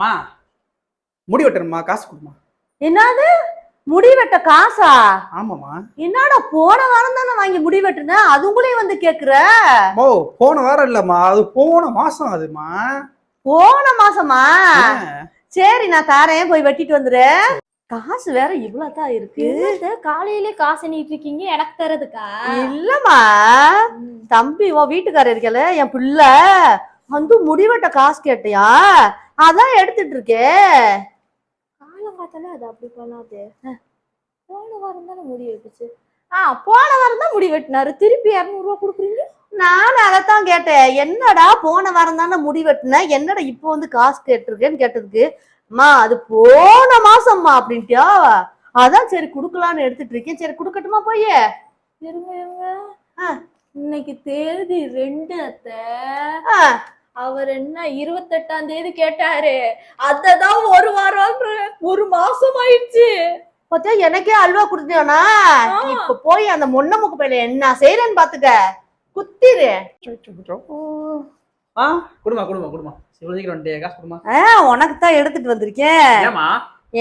மா முடி வெட்டணுமா? காசு கொடுமா. என்னது? முடி வெட்ட காசா? ஆமாம்மா. என்னடா போன வாரம் தானே வாங்கி முடி வெட்டுன? அதுங்களையும் வந்து கேக்குற. ஓ போன வாரம் இல்லம்மா. அது போன மாசம் அதுமா போன மாசமா? சரி நான் தாரேன். போய் வெட்டிட்டு வந்துரு. காசு வேற இவ்வளவுதான் இருக்கு? காலையிலே காசு நீட்டு இருக்கீங்க எனக்கு தரதுக்கா இல்லம்மா. தம்பி உன் வீட்டுக்காரர் இருக்கல என் பிள்ளை. வந்து முடிவெட்ட காசு கேட்டியா? அதான் எடுத்துட்டு இருக்கேன் காலம் பார்த்தாலே அது அப்படி பண்ணாது. போன வாரம் தானே முடி வெட்டுச்சு. ஆ போன வாரம் தான் முடி வெட்டினாரு. திருப்பி இரநூறுவா கொடுக்குறீங்க? நான் அதைத்தான் கேட்டேன். என்னடா போன வாரம் தானே முடி வெட்டின? என்னடா இப்போ வந்து காசு கேட்டிருக்கேன்னு கேட்டதுக்கு அம்மா அது போன மாசம்மா அப்படின்ட்டியா? அதான் சரி குடுக்கலான்னு எடுத்துட்டு இருக்கேன் சரி குடுக்கட்டுமா போய்? இருங்க இருங்க. இன்னைக்கு தேதி ரெண்டு அத்தை. ஆ, அவர் என்ன இருபத்தெட்டாம் தேதி கேட்டாரு. அததான் ஒரு வாரம் ஒரு மாசம் ஆயிடுச்சு. பாத்தியா எனக்கே அல்வா குடுத்தியானா. இப்ப போய் அந்த மொன்ன முக்கு பையில என்ன செய்யறேன்னு பாத்துக்க. குத்திரு. ஆ கொடுமா கொடுமா கொடுமா. இவ்வளவு சீக்கிரம் வந்துட்டே காசு கொடுமா. உனக்கு தான் எடுத்துட்டு வந்திருக்கேன். ஏமா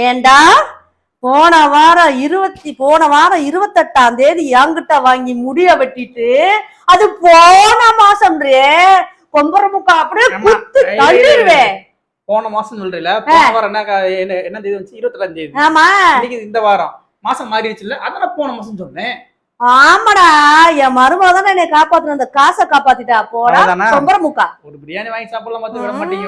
ஏண்டா? போன வாரம் இருபத்தி போன வாரம் இருபத்தெட்டாம் தேதி என்கிட்ட வாங்கி முடிய வெட்டிட்டு அது போன மாசம்ன்றே. கொம்பர முக்கா அப்படியே குத்து தள்ளிடுவேன் போன மாசம் சொல்றீல போன வாரம் என்ன என்ன தேதி வந்துச்சு? இருபத்தெட்டாம் தேதி ஆமா. இன்னைக்கு இந்த வாரம். மாசம் மாறிடுச்சுல்ல அதான் போன மாசம் சொன்னேன். ஆமாடா என் மருமக தானே என்னை காப்பாத்துன அந்த காசை காப்பாத்திட்டா போடா? கொம்பர முக்கா ஒரு பிரியாணி வாங்கி சாப்பிடலாம் பார்த்து விட மாட்டீங்க